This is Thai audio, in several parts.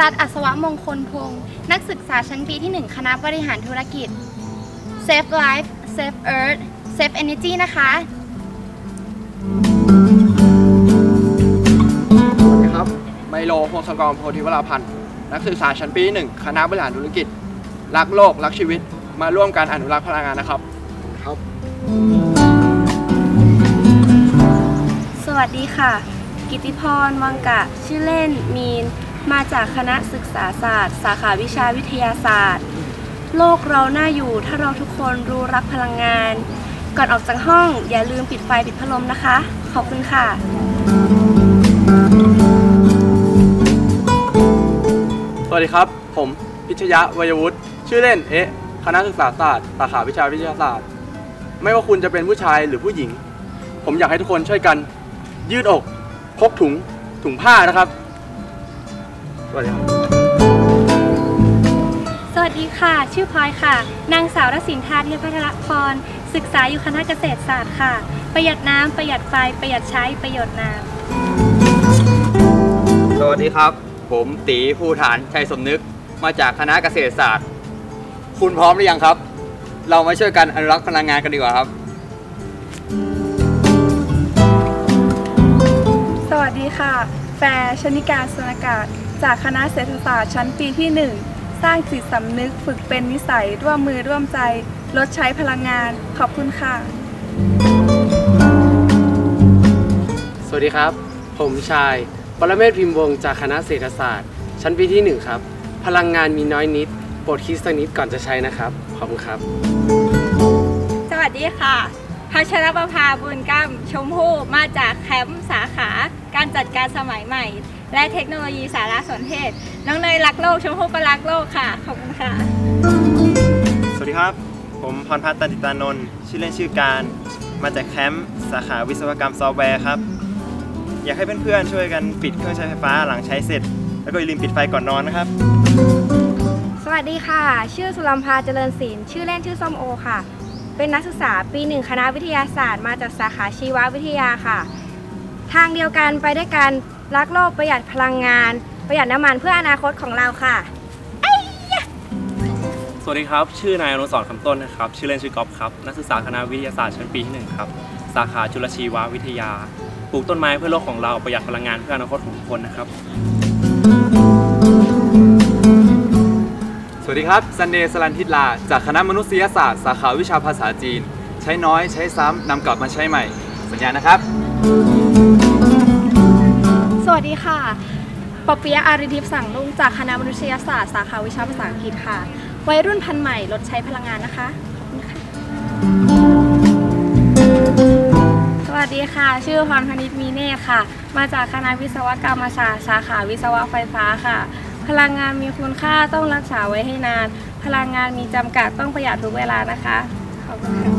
รัตน์อัศวมงคลพงศ์นักศึกษาชั้นปีที่ 1 คณะบริหารธุรกิจ Save Life Save Earth Save Energy นะคะ สวัสดีครับ ไมโลพงศกรโพธิวราพันธ์ นักศึกษาชั้นปีหนึ่งคณะบริหารธุรกิจ รักโลก รักชีวิต มาร่วมการอนุรักษ์พลังงานนะครับ ครับ สวัสดีค่ะ กิติพร วังกะ ชื่อเล่นมีน มาจากคณะศึกษาศาสตร์ สาขาวิชาวิทยาศาสตร์ โลกเราน่าอยู่ถ้าเราทุกคนรู้รักพลังงาน ก่อนออกจากห้องอย่าลืมปิดไฟปิดพัดลมนะคะ ขอบคุณค่ะสวัสดีครับ ผมพิชยะวัยวุฒิชื่อเล่นเอ๊ะคณะศึกษาศาสตร์สาขาวิชาวิทยาศาสตร์ ไม่ว่าคุณจะเป็นผู้ชายหรือผู้หญิง ผมอยากให้ทุกคนช่วยกัน ยืดอกพกถุงถุงผ้านะครับ วัสดีครับสวัสดีค่ะ ชื่อพลอยค่ะ นางสาวรศินทาเทพพัทรพร ศึกษาอยู่คณะเกษตรศาสตร์ค่ะ ประหยัดน้ำประหยัดไฟ ประหยัดใช้ประโยชน์น้ำสวัสดีครับ ผมตีภูฐานชัยสมนึกมาจากคณะเกษตรศาสตร์ คุณพร้อมหรือยังครับ เรามาช่วยกันอนุรักษ์พลังงานกันดีกว่าครับ สวัสดีค่ะ แฟร์ชนิการสนากาศ จากคณะเศรษฐศาสตร์ชั้นปีที่ 1 สร้างจิตสำนึกฝึกเป็นนิสัยร่วมมือร่วมใจ ลดใช้พลังงาน ขอบคุณค่ะ สวัสดีครับ ผมชาย ปรเมศพิมพ์วงศ์จากคณะเศรษฐศาสตร์ ชั้นปีที่ 1 ครับ พลังงานมีน้อยนิดโปรดคิดสักนิดก่อนจะใช้นะครับ ขอบคุณครับ สวัสดีค่ะพัชรประภาบุญกรรมชมพู่มาจากแคมป์สาขา การจัดการสมัยใหม่ และเทคโนโลยีสารสนเทศ น้องเนยรักโลกชมพู่ก็รักโลกค่ะ ขอบคุณค่ะ สวัสดีครับ ผมพรพัฒน์ตันติตานนท์ชื่อเล่นชื่อการ มาจากแคมป์สาขาวิศวกรรมซอฟต์แวร์ครับ อยากให้เพื่อนๆช่วยกันปิดเครื่องใช้ไฟฟ้าหลังใช้เสร็จ แล้วก็อย่าลืมปิดไฟก่อนนอนนะครับ สวัสดีค่ะ ชื่อสุรัมพาเจริญศิลป์ชื่อเล่นชื่อส้มโอค่ะ เป็นนักศึกษาปีหนึ่งคณะวิทยาศาสตร์ มาจากสาขาชีววิทยาค่ะ ทางเดียวกันไปด้วยกัน รักโลกประหยัดพลังงาน ประหยัดน้ำมันเพื่ออนาคตของเราค่ะ สวัสดีครับ ชื่อนายอนุสรณ์คำต้นนะครับ ชื่อเล่นชื่อกอฟครับ นักศึกษาคณะวิทยาศาสตร์ชั้นปีที่1ครับ สาขาจุลชีววิทยา ปลูกต้นไม้เพื่อโลกของเรา ประหยัดพลังงานเพื่ออนาคตของทุกคนนะครับ สวัสดีครับซันเดย์สลันทิตลา จากคณะมนุษยศาสตร์ สาขาวิชาภาษาจีน ใช้น้อยใช้ซ้ำนำกลับมาใช้ใหม่ สัญญานะครับส วัสดีค่ะ ปอเปียะอาริทิพสั่งลุงจากคณะมนุษยศาสตร์สาขาวิชาภาษาอังกฤษค่ะ วัยรุ่นพันใหม่ลดใช้พลังงานนะคะ สวัสดีค่ะ ชื่อพรพนิชมีเนตรค่ะ มาจากคณะวิศวกรรมศาสตร์สาขาวิศวะไฟฟ้าค่ะ พลังงานมีคุณค่าต้องรักษาไว้ให้นาน พลังงานมีจำกัดต้องประหยัดทุกเวลานะคะ ขอบคุณค่ะ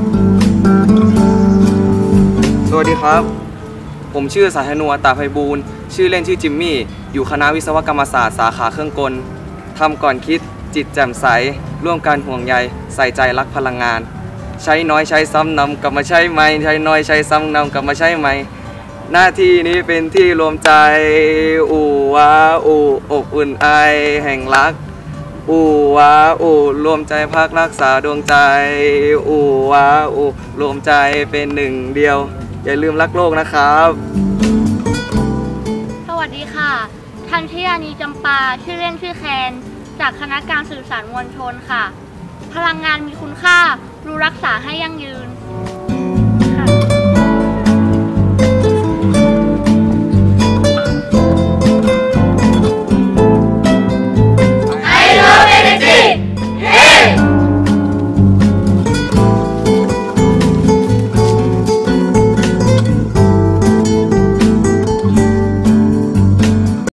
สวัสดีครับ ผมชื่อสาธนัวตาไพบูลชื่อเล่นชื่อจิมมี่ อยู่คณะวิศวกรรมศาสตร์สาขาเครื่องกลทำก่อนคิด จิตแจ่มใส ร่วมกันห่วงใย ใส่ใจรักพลังงาน ใช้น้อยใช้ซ้ำนำกลับมาใช้ไหม ใช้น้อยใช้ซ้ำนำกลับมาใช้ไหม หน้าที่นี้เป็นที่รวมใจ อู่ว้าอู่อบอุ่นไอแห่งรักอู่ว้าอู่รวมใจพักรักษาดวงใจ อู่ว้าอู่รวมใจเป็นหนึ่งเดียว อย่าลืมรักโลกนะครับ สวัสดีค่ะ ทันชยานีจำปา ชื่อเล่นชื่อแคน จากคณะการสื่อสารมวลชนค่ะ พลังงานมีคุณค่า รู้รักษาให้ยั่งยืน